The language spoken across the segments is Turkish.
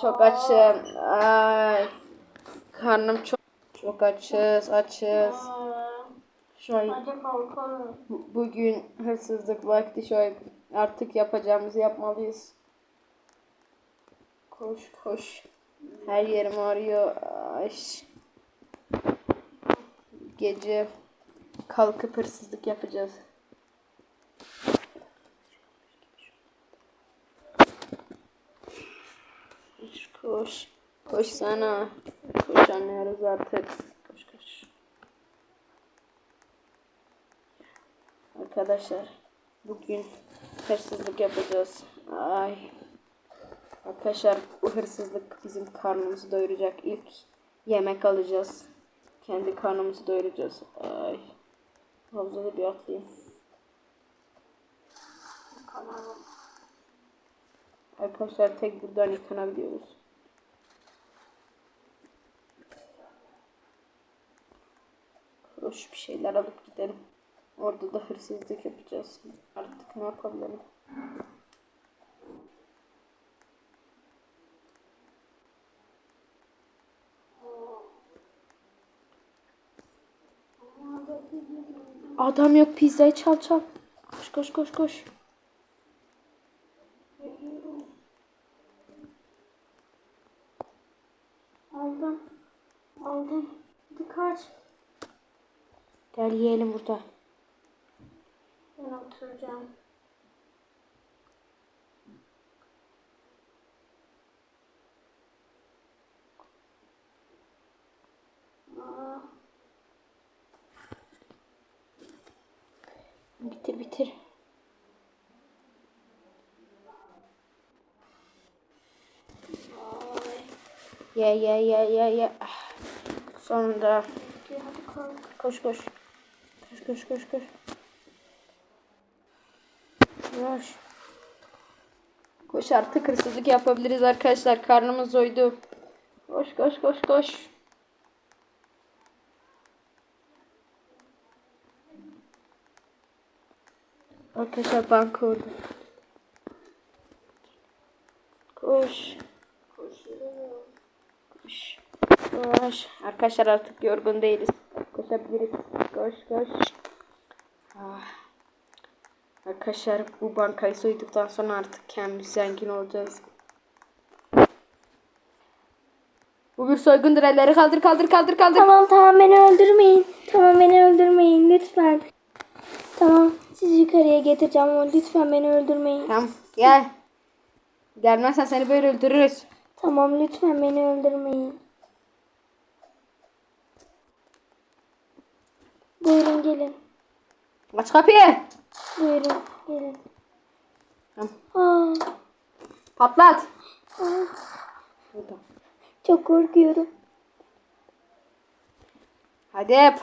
Çok açım. Ay. Karnım çok çok açız, açız. Şöyle bu- bugün hırsızlık vakti şöyle artık yapacağımızı yapmalıyız. Koş koş. Her yerim ağrıyor. Ay. Gece kalkıp hırsızlık yapacağız. Koş koş. Koş sana. Koşamıyoruz artık. Koş koş. Arkadaşlar bugün hırsızlık yapacağız. Ay. Arkadaşlar bu hırsızlık bizim karnımızı doyuracak. İlk yemek alacağız. Kendi karnımızı doyuracağız. Ay. Havuzda bir atlayayım. Arkadaşlar tek buradan yıkanabiliyoruz. Hoş bir şeyler alıp gidelim. Orada da hırsızlık yapacağız. Artık ne yapabilirim? Adam yok pizzayı çal çal. Koş koş koş koş. Aldım. Aldım. Hadi kaç. Gel yiyelim burada. Ben oturacağım. Bitir bitir. Ye ye ye ye ye. Ah. Sonunda. hadi kalk. Koş koş. Koş koş koş koş. Koş. Artık hırsızlık yapabiliriz arkadaşlar. Karnımız doydu. Koş koş koş koş. Arkadaşlar banka orada. Koş. Koş. Koş. Arkadaşlar artık yorgun değiliz. Koşabiliriz. Koş koş. Ah. Arkadaşlar bu bankayı soyduktan sonra artık kendimiz zengin olacağız. Bu bir soygundur. Elleri kaldır kaldır kaldır kaldır. Tamam tamam beni öldürmeyin. Tamam beni öldürmeyin lütfen. Tamam sizi yukarıya getireceğim ama lütfen beni öldürmeyin. Tamam gel. Gelmezsen seni böyle öldürürüz. Tamam lütfen beni öldürmeyin. Buyurun gelin. Aç kapıyı. Buyurun gelin. Tamam. Patlat. aa, Burada. çok korkuyorum. Hadi hep.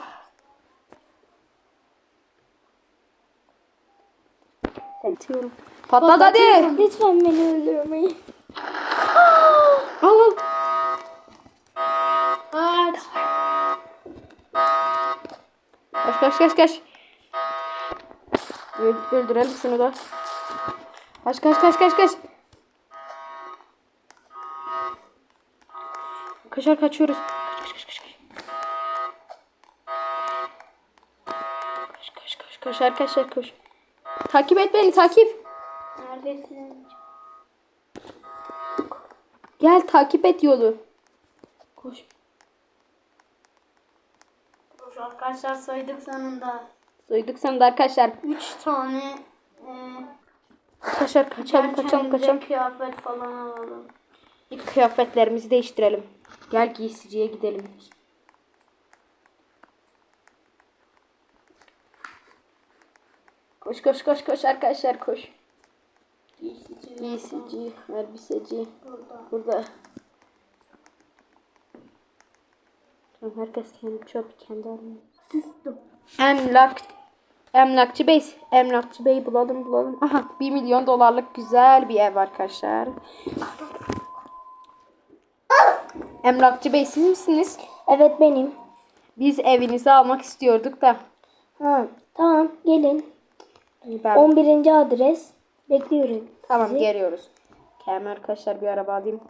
Atıyorum. Patlat hadi. Lütfen beni öldürmeyin. Al al. Aç. Kaç kaç kaç kaç. Öl- Öldürelim şunu da. Kaç kaç kaç kaç kaç. Kaçar kaçıyoruz. Kaç kaç kaç kaç. Kaç kaç kaç kaç arkadaşlar koş. Takip et beni takip. Neredesin? Gel takip et yolu. Koş. Koş arkadaşlar saydık sonunda. Sen de arkadaşlar. Üç tane e, Arkadaşlar kaçalım kaçalım kaçalım. kıyafet falan alalım. İlk kıyafetlerimizi değiştirelim. Gel giysiciye gidelim. Koş koş koş koş arkadaşlar koş. Giysici. Giysici, elbiseci. Burada. Burada. Tamam herkes kendi çöp kendi alıyor. Sustum. Emlak Emlakçı Bey, Emlakçı Bey bulalım bulalım. Aha 1 milyon dolarlık güzel bir ev arkadaşlar. Emlakçı Bey siz misiniz? Evet benim. Biz evinizi almak istiyorduk da. Ha, tamam gelin. Ben, 11. adres. Bekliyorum. tamam sizi. geliyoruz. Kendime arkadaşlar bir araba alayım.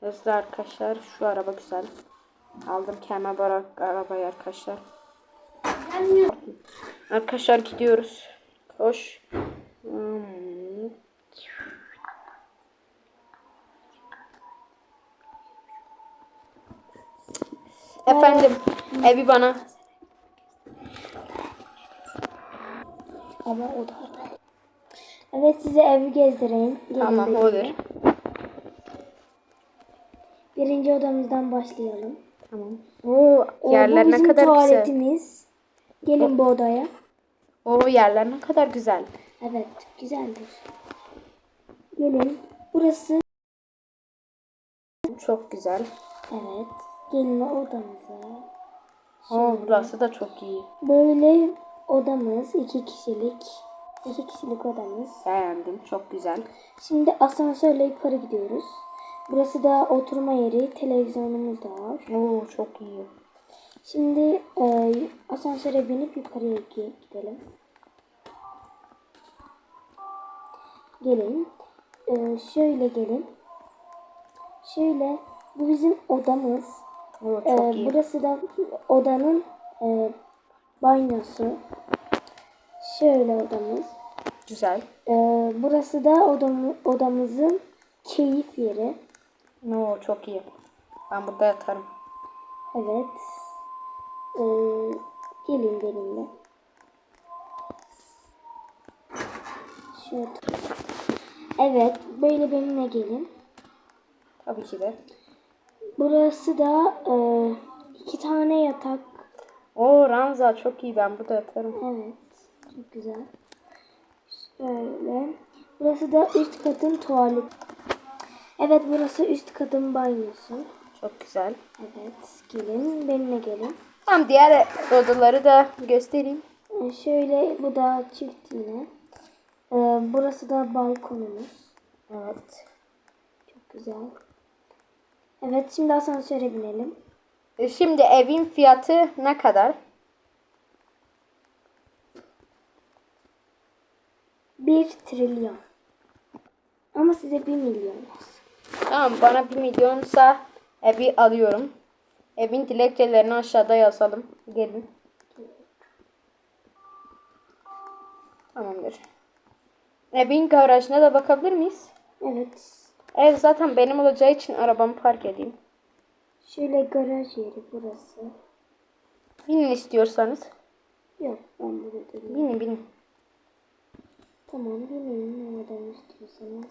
Hızlı arkadaşlar. Şu araba güzel. Aldım kendime bırak arabayı arkadaşlar. Arkadaşlar gidiyoruz. Koş. Hmm. Efendim evi bana. Ama o da Evet size evi gezdireyim. Gelin Tamam benimle. olur. Birinci odamızdan başlayalım. Tamam. Oo, Ee, yerler ne bizim kadar güzel. tuvaletimiz. Gelin bu odaya. Oo yerler ne kadar güzel. Evet güzeldir. Gelin. Burası Çok güzel. evet. Gelin odamıza. Oo, burası da çok iyi. Böyle odamız iki kişilik. iki kişilik odamız. Beğendim. Çok güzel. Şimdi asansörle yukarı gidiyoruz. Burası da oturma yeri. Televizyonumuz da var. Oo çok iyi. Şimdi e, asansöre binip yukarıya gi- gidelim. Gelin. E, şöyle gelin. Şöyle bu bizim odamız. Oo, E, iyi. burası da odanın e, banyosu. Şöyle odamız. Güzel. E, burası da odamı, odamızın keyif yeri. Oo çok iyi. Ben burada yatarım. Evet. Ee, gelin benimle. Şurada. Evet, böyle benimle gelin. Tabii ki de. Burası da e, iki tane yatak. Oo Ranza çok iyi. Ben burada yatarım. Evet, çok güzel. Şöyle. Burası da üst katın tuvalet. Evet, burası üst katın banyosu. Çok güzel. Evet, gelin benimle gelin. Tamam diğer odaları da göstereyim. Ee, Şöyle bu da çift yine. Ee, burası da balkonumuz. Evet. Çok güzel. Evet şimdi asansöre binelim. E, Şimdi evin fiyatı ne kadar? Bir trilyon. Ama size bir milyon olsun. Tamam bana bir milyonsa evi alıyorum. Evin dilekçelerini aşağıda yazalım. Gelin. Tamamdır. Evin garajına da bakabilir miyiz? Evet. Ev zaten benim olacağı için arabamı park edeyim. Şöyle garaj yeri burası. Binin istiyorsanız. Yok ben burada değilim. Binin binin. Tamam bineyim nereden istiyorsanız.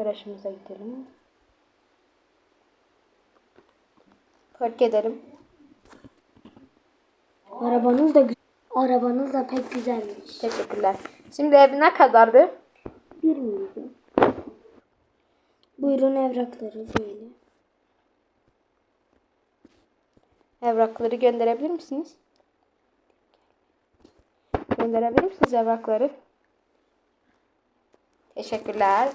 Garajımıza gidelim. Park edelim. Arabanız da. Arabanız da pek güzelmiş. Teşekkürler. Şimdi ev ne kadardı? Bir milyon. Buyurun evrakları böyle. Evrakları gönderebilir misiniz? Gönderebilir misiniz evrakları? Teşekkürler.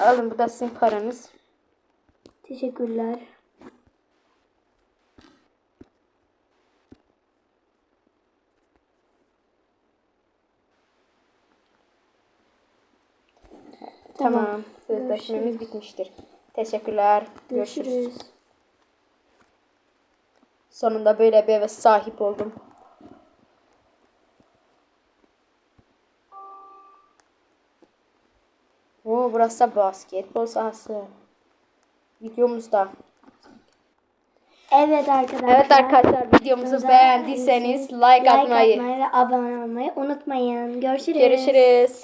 Alın bu da sizin paranız. Teşekkürler. Tamam. Tamam. Sözleşmemiz bitmiştir. Teşekkürler. Görüşürüz. Görüşürüz. Sonunda böyle bir eve sahip oldum. Oo, burası da basketbol sahası. Videomuzda. Evet arkadaşlar. Evet arkadaşlar videomuzu beğendiyseniz like atmayı. ve abone olmayı unutmayın. Görüşürüz. Görüşürüz.